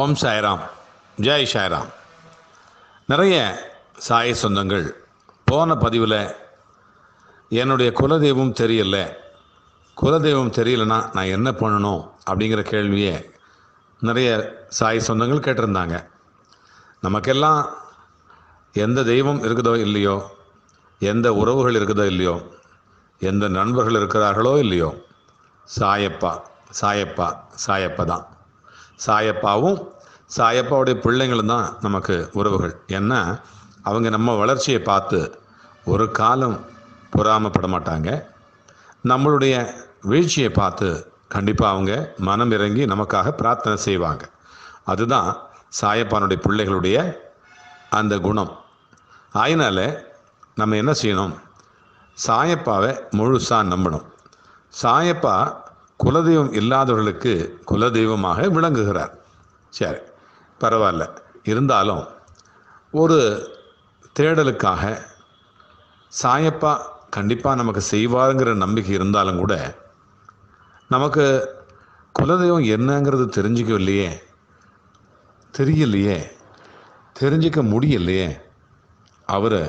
ஓம் சாய்ராம். ஜெய் சாய்ராம். நிறைய சாய சொந்தங்கள். போன பதிவில் என்னுடைய குலதெய்வம் தெரியல. குலதெய்வம் தெரியலனா நான் என்ன பண்ணணும் அப்படிங்கிற கேள்வியை நிறைய சாய் சொந்தங்கள் கேட்டிருந்தாங்க. நமக்கெல்லாம் எந்த தெய்வம் இருக்குதோ இல்லையோ எந்த உறவுகள் இருக்குதோ இல்லையோ எந்த நண்பர்கள் இருக்கிறார்களோ இல்லையோ சாயப்பா சாயப்பா சாயப்பா தான். சாயப்பாவும் சாயப்பாவுடைய பிள்ளைங்களும் தான் நமக்கு உறவுகள். ஏன்னா அவங்க நம்ம வளர்ச்சியை பார்த்து ஒரு காலம் பொறாமப்பட மாட்டாங்க. நம்மளுடைய வீழ்ச்சியை பார்த்து கண்டிப்பாக அவங்க மனம் இறங்கி நமக்காக பிரார்த்தனை செய்வாங்க. அதுதான் சாயப்பானுடைய பிள்ளைகளுடைய அந்த குணம். அதனால் நம்ம என்ன செய்யணும்? சாயப்பாவை முழுசாக நம்பணும். சாயப்பா குலதெய்வம் இல்லாதவர்களுக்கு குலதெய்வமாக விளங்குகிறார். சரி பரவாயில்ல. இருந்தாலும் ஒரு தேடலுக்காக சாயப்பா கண்டிப்பாக நமக்கு செய்வாருங்கிற நம்பிக்கை இருந்தாலும் கூட நமக்கு குலதெய்வம் என்னங்கிறது தெரிஞ்சுக்கவில்லையே தெரியலையே தெரிஞ்சிக்க முடியலையே அவரை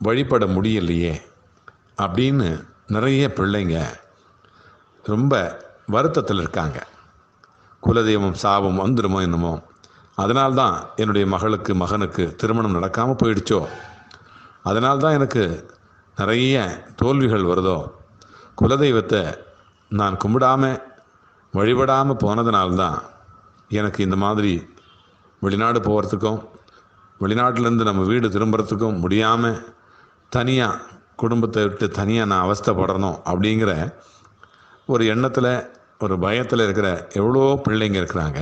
வழிபட முடியலையே அப்படின்னு நிறைய பிள்ளைங்க ரொம்ப வருத்தத்தில் இருக்காங்க. குலதெய்வம் சாபம் வந்துடுமோ என்னமோ. அதனால்தான் என்னுடைய மகளுக்கு மகனுக்கு திருமணம் நடக்காமல் போயிடுச்சோ. அதனால்தான் எனக்கு நிறைய தோல்விகள் வருதோ. குலதெய்வத்தை நான் கும்பிடாமல் வழிபடாமல் போனதுனால்தான் எனக்கு இந்த மாதிரி வெளிநாடு போகிறதுக்கும் வெளிநாட்டிலேருந்து நம்ம வீடு திரும்புறதுக்கும் முடியாமல் தனியாக குடும்பத்தை விட்டு தனியாக நான் அவஸ்தைப்படணும் அப்படிங்கிற ஒரு எண்ணத்தில் ஒரு பயத்தில் இருக்கிற எவ்வளோ பிள்ளைங்க இருக்கிறாங்க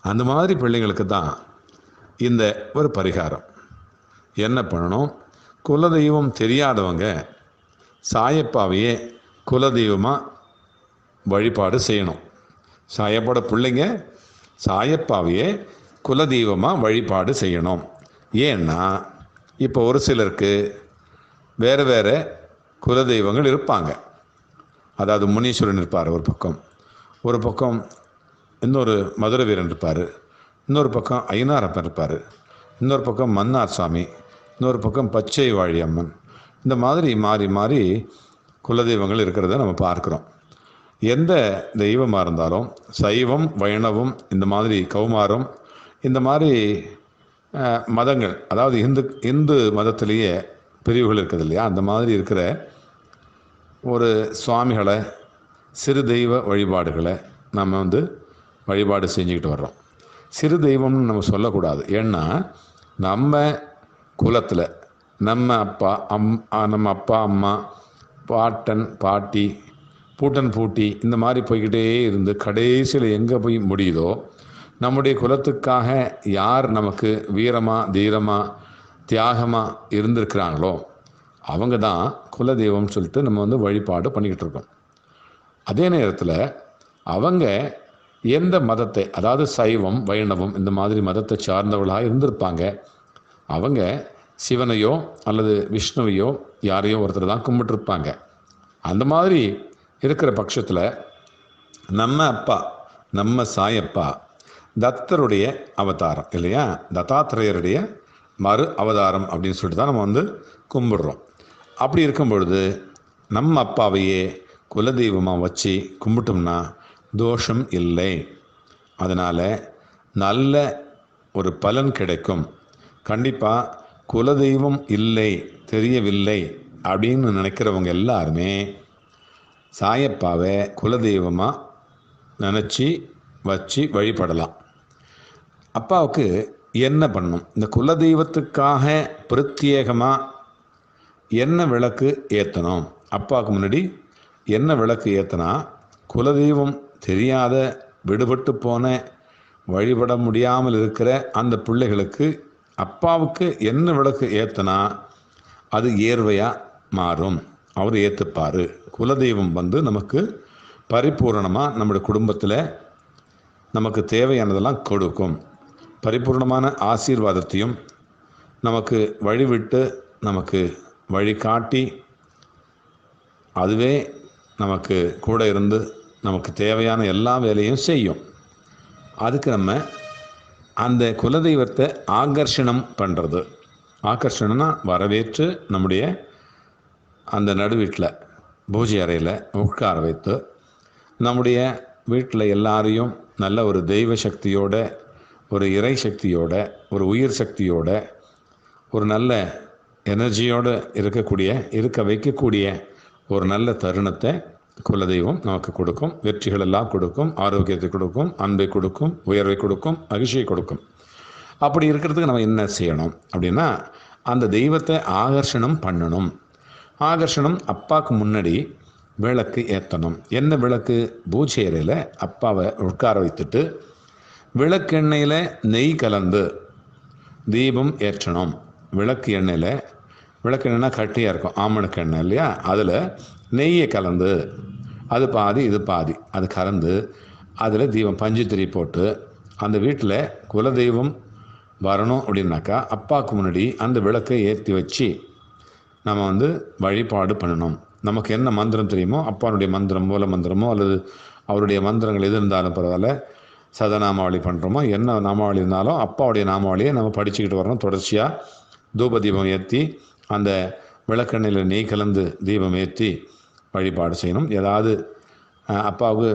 அந்த மாதிரி பிள்ளைங்களுக்கு தான் இந்த ஒரு பரிகாரம். என்ன பண்ணணும்? குலதெய்வம் தெரியாதவங்க சாயப்பாவையே குலதெய்வமாக வழிபாடு செய்யணும். சாயப்போட பிள்ளைங்க சாயப்பாவையே குலதெய்வமாக வழிபாடு செய்யணும். ஏன்னா இப்போ ஒரு சிலருக்கு வேறு வேறு குலதெய்வங்கள் இருப்பாங்க. அதாவது முனீஸ்வரன் இருப்பார் ஒரு பக்கம். ஒரு பக்கம் இன்னொரு மதுர வீரன் இருப்பார். இன்னொரு பக்கம் ஐநாரப்பன் இருப்பார். இன்னொரு பக்கம் மன்னார் சாமி. இன்னொரு பக்கம் பச்சை வாழி அம்மன். இந்த மாதிரி மாறி மாறி குலதெய்வங்கள் இருக்கிறத நம்ம பார்க்குறோம். எந்த தெய்வமாக இருந்தாலும் சைவம் வைணவம் இந்த மாதிரி கௌமாரம் இந்த மாதிரி மதங்கள் அதாவது இந்து இந்து மதத்திலேயே பிரிவுகள் இருக்குது இல்லையா? அந்த மாதிரி இருக்கிற ஒரு சுவாமிகளை சிறு தெய்வ வழிபாடுகளை நம்ம வந்து வழிபாடு செஞ்சுக்கிட்டு வர்றோம். சிறு தெய்வம்னு நம்ம சொல்லக்கூடாது. ஏன்னா நம்ம குலத்தில் நம்ம அப்பா அம் நம்ம அப்பா அம்மா பாட்டன் பாட்டி பூட்டன் பூட்டி இந்த மாதிரி போய்கிட்டே இருந்து கடைசியில் எங்கே போய் முடியுதோ நம்முடைய குலத்துக்காக யார் நமக்கு வீரமாக தீரமாக தியாகமாக இருந்திருக்கிறாங்களோ அவங்க தான் குலதெய்வம் சொல்லிட்டு நம்ம வந்து வழிபாடு பண்ணிக்கிட்டு இருக்கோம். அதே நேரத்தில் அவங்க எந்த மதத்தை அதாவது சைவம் வைணவம் இந்த மாதிரி மதத்தை சார்ந்தவர்களாக இருந்திருப்பாங்க. அவங்க சிவனையோ அல்லது விஷ்ணுவையோ யாரையோ ஒருத்தர் தான் கும்பிட்டுருப்பாங்க. அந்த மாதிரி இருக்கிற பட்சத்தில் நம்ம அப்பா நம்ம சாயப்பா தத்தருடைய அவதாரம் இல்லையா? தத்தாத்திரேயருடைய மறு அவதாரம் அப்படின்னு சொல்லிட்டு தான் நம்ம வந்து கும்பிடுறோம். அப்படி இருக்கும் பொழுது நம்ம அப்பாவையே குலதெய்வமாக வச்சு கும்பிட்டோம்னா தோஷம் இல்லை. அதனால் நல்ல ஒரு பலன் கிடைக்கும். கண்டிப்பாக குலதெய்வம் இல்லை தெரியவில்லை அப்படின்னு நினைக்கிறவங்க எல்லாருமே சாயப்பாவை குலதெய்வமாக நினச்சி வச்சு வழிபடலாம். அப்பாவுக்கு என்ன பண்ணணும்? இந்த குலதெய்வத்துக்காக பிரத்யேகமாக என்ன விளக்கு ஏற்றணும் அப்பாவுக்கு முன்னாடி என்ன விளக்கு ஏற்றினா குலதெய்வம் தெரியாத விடுபட்டு போன வழிபட முடியாமல் இருக்கிற அந்த பிள்ளைகளுக்கு அப்பாவுக்கு என்ன விளக்கு ஏற்றினா அது ஏர்வையாக மாறும். அவர் ஏற்றுப்பார் குலதெய்வம் வந்து நமக்கு பரிபூரணமாக நம்முடைய குடும்பத்தில் நமக்கு தேவையானதெல்லாம் கொடுக்கும். பரிபூர்ணமான ஆசீர்வாதத்தையும் நமக்கு வழிவிட்டு நமக்கு வழிகாட்டி அதுவே நமக்கு கூட இருந்து நமக்கு தேவையான எல்லா வேலையும் செய்யும். அதுக்கு நம்ம அந்த குலதெய்வத்தை ஆகர்ஷணம் பண்ணுறது ஆகர்ஷணம்னா வரவேற்று நம்முடைய அந்த நடுவீட்டில் பூஜை அறையில் உட்கார வைத்து நம்முடைய வீட்டில் எல்லாரையும் நல்ல ஒரு தெய்வ சக்தியோட ஒரு இறை சக்தியோட ஒரு உயிர் சக்தியோட ஒரு நல்ல எனர்ஜியோடு இருக்கக்கூடிய இருக்க வைக்கக்கூடிய ஒரு நல்ல தருணத்தை குலதெய்வம் நமக்கு கொடுக்கும். வெற்றிகள் எல்லாம் கொடுக்கும் ஆரோக்கியத்தை கொடுக்கும் அன்பை கொடுக்கும் உயர்வை கொடுக்கும் மகிழ்ச்சியை கொடுக்கும். அப்படி இருக்கிறதுக்கு நம்ம என்ன செய்யணும் அப்படின்னா அந்த தெய்வத்தை ஆகர்ஷணம் பண்ணணும். ஆகர்ஷணம் அப்பாவுக்கு முன்னாடி விளக்கு ஏற்றணும் என்ன விளக்கு? பூஜை அறையில் அப்பாவை உட்கார வைத்துட்டு விளக்கெண்ணெயில் நெய் கலந்து தீபம் ஏற்றணும். விளக்கு எண்ணெயில் விளக்கு எண்ணெய்னா கட்டியாக இருக்கும் ஆமணக்கு எண்ணெய் இல்லையா? அதில் நெய்யை கலந்து அது பாதி இது பாதி அது கலந்து அதில் தீபம் பஞ்சு திரி போட்டு அந்த வீட்டில் குலதெய்வம் வரணும் அப்படின்னாக்கா அப்பாவுக்கு முன்னாடி அந்த விளக்கை ஏற்றி வச்சு நம்ம வந்து வழிபாடு பண்ணணும். நமக்கு என்ன மந்திரம் தெரியுமோ அப்பாவுடைய மந்திரம் மூல மந்திரமோ அல்லது அவருடைய மந்திரங்கள் எது இருந்தாலும் பரவாயில்ல சதநாமாவளி பண்ணுறோமோ என்ன நாமாவளி இருந்தாலும் அப்பாவுடைய நாமாவளியை நம்ம படிச்சுக்கிட்டு வரணும் தொடர்ச்சியாக தூப தீபம் ஏற்றி அந்த விளக்கெண்ணில் நெய் கலந்து தீபம் ஏற்றி வழிபாடு செய்யணும். ஏதாவது அப்பாவுக்கு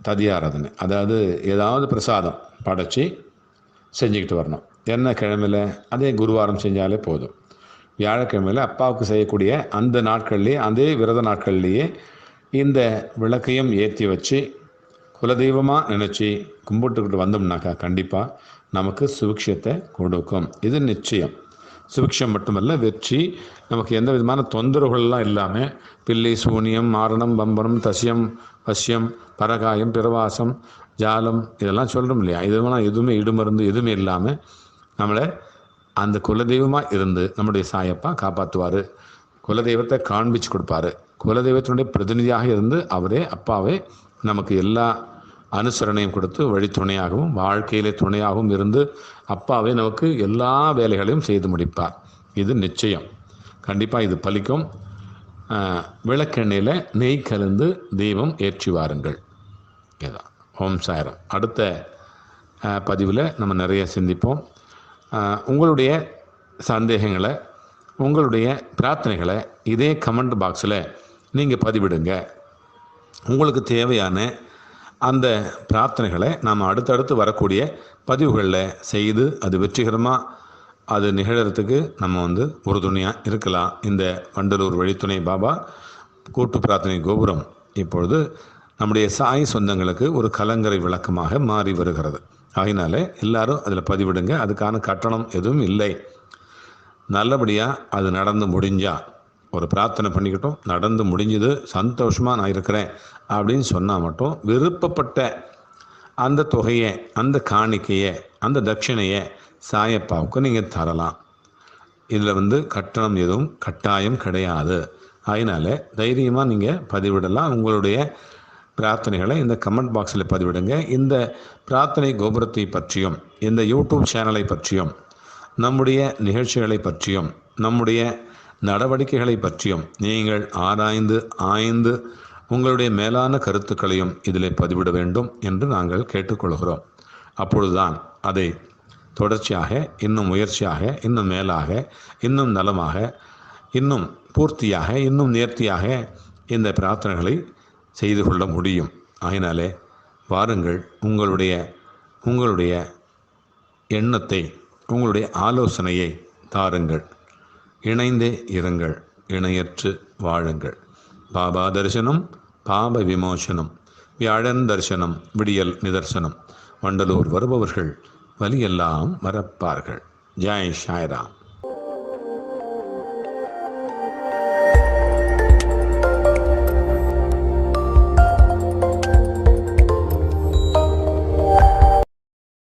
ததியாராதனை அதாவது ஏதாவது பிரசாதம் படைச்சி செஞ்சுக்கிட்டு வரணும். என்ன கிழமையில் அதே குருவாரம் செஞ்சாலே போதும். வியாழக்கிழமையில் அப்பாவுக்கு செய்யக்கூடிய அந்த நாட்கள்லேயே அதே விரத நாட்கள்லேயே இந்த விளக்கையும் ஏற்றி வச்சு குலதெய்வமாக நினச்சி கும்பிட்டுக்கிட்டு வந்தோம்னாக்கா கண்டிப்பாக நமக்கு சுபிக்ஷத்தை கொடுக்கும். இது நிச்சயம். சுபிக்ஷம் மட்டுமல்ல வெற்றி நமக்கு எந்த விதமான தொந்தரவுகள்லாம் இல்லாமல் பில்லி சூனியம் மாரணம் பம்பரம் தசியம் வசியம் பரகாயம் பிரவாசம் ஜாலம் இதெல்லாம் சொல்கிறோம் இல்லையா? இதெல்லாம் எதுவுமே இடுமருந்து எதுவுமே இல்லாமல் நம்மளை அந்த குலதெய்வமாக இருந்து நம்முடைய சாயப்பா காப்பாற்றுவார் குலதெய்வத்தை காண்பிச்சு கொடுப்பாரு. குலதெய்வத்தினுடைய பிரதிநிதியாக இருந்து அவரே அப்பாவே நமக்கு எல்லா அனுசரணையும் கொடுத்து வழி துணையாகவும் வாழ்க்கையிலே துணையாகவும் இருந்து அப்பாவே நமக்கு எல்லா வேலைகளையும் செய்து முடிப்பார். இது நிச்சயம். கண்டிப்பாக இது பலிக்கும். விளக்கெண்ணில் நெய் கலந்து தெய்வம் ஏற்றி வாருங்கள். இதான் ஓம் சாயரம். அடுத்த பதிவில் நம்ம நிறைய சிந்திப்போம். உங்களுடைய சந்தேகங்களை உங்களுடைய பிரார்த்தனைகளை இதே கமெண்ட் பாக்ஸில் நீங்கள் பதிவிடுங்க. உங்களுக்கு தேவையான அந்த பிரார்த்தனைகளை நாம் அடுத்தடுத்து வரக்கூடிய பதிவுகளில் செய்து அது வெற்றிகரமாக அது நிகழறதுக்கு நம்ம வந்து உறுதுணையாக இருக்கலாம். இந்த வண்டலூர் வழித்துணை பாபா கூட்டு பிரார்த்தனை கோபுரம் இப்பொழுது நம்முடைய சாய் சொந்தங்களுக்கு ஒரு கலங்கரை விளக்கமாக மாறி வருகிறது. ஆகினால எல்லாரும் அதில் பதிவிடுங்க. அதுக்கான கட்டணம் எதுவும் இல்லை. நல்லபடியாக அது நடந்து முடிஞ்சால் ஒரு பிரார்த்தனை பண்ணிக்கிட்டோம் நடந்து முடிஞ்சது சந்தோஷமாக நான் இருக்கிறேன் அப்படின்னு சொன்னால் மட்டும் விருப்பப்பட்ட அந்த தொகையை அந்த காணிக்கையை அந்த தட்சிணையை சாயப்பாவுக்கு நீங்கள் தரலாம். இதில் வந்து கட்டணம் எதுவும் கட்டாயம் கிடையாது. அதனால் தைரியமாக நீங்கள் பதிவிடலாம். உங்களுடைய பிரார்த்தனைகளை இந்த கமெண்ட் பாக்ஸில் பதிவிடுங்க. இந்த பிரார்த்தனை கோபுரத்தை பற்றியும் இந்த யூடியூப் சேனலை பற்றியும் நம்முடைய நிகழ்ச்சிகளை பற்றியும் நம்முடைய நடவடிக்கைகளை பற்றியும் நீங்கள் ஆராய்ந்து ஆய்ந்து உங்களுடைய மேலான கருத்துக்களையும் இதில் பதிவிட வேண்டும் என்று நாங்கள் கேட்டுக்கொள்கிறோம். அப்பொழுதுதான் அதை தொடர்ச்சியாக இன்னும் முயற்சியாக இன்னும் மேலாக இன்னும் நலமாக இன்னும் பூர்த்தியாக இன்னும் நேர்த்தியாக இந்த பிரார்த்தனைகளை செய்து கொள்ள முடியும். ஆகினாலே வாருங்கள் உங்களுடைய உங்களுடைய எண்ணத்தை உங்களுடைய ஆலோசனையை தாருங்கள். இணைந்தே இருங்கள் இணையற்று வாழுங்கள். பாபா தரிசனம் பாப விமோசனம் வியாழன் தரிசனம் விடியல் நிதர்சனம். வண்டலூர் வருபவர்கள் வலியெல்லாம் மறப்பார்கள் ஜாய் ஷாய்ராம்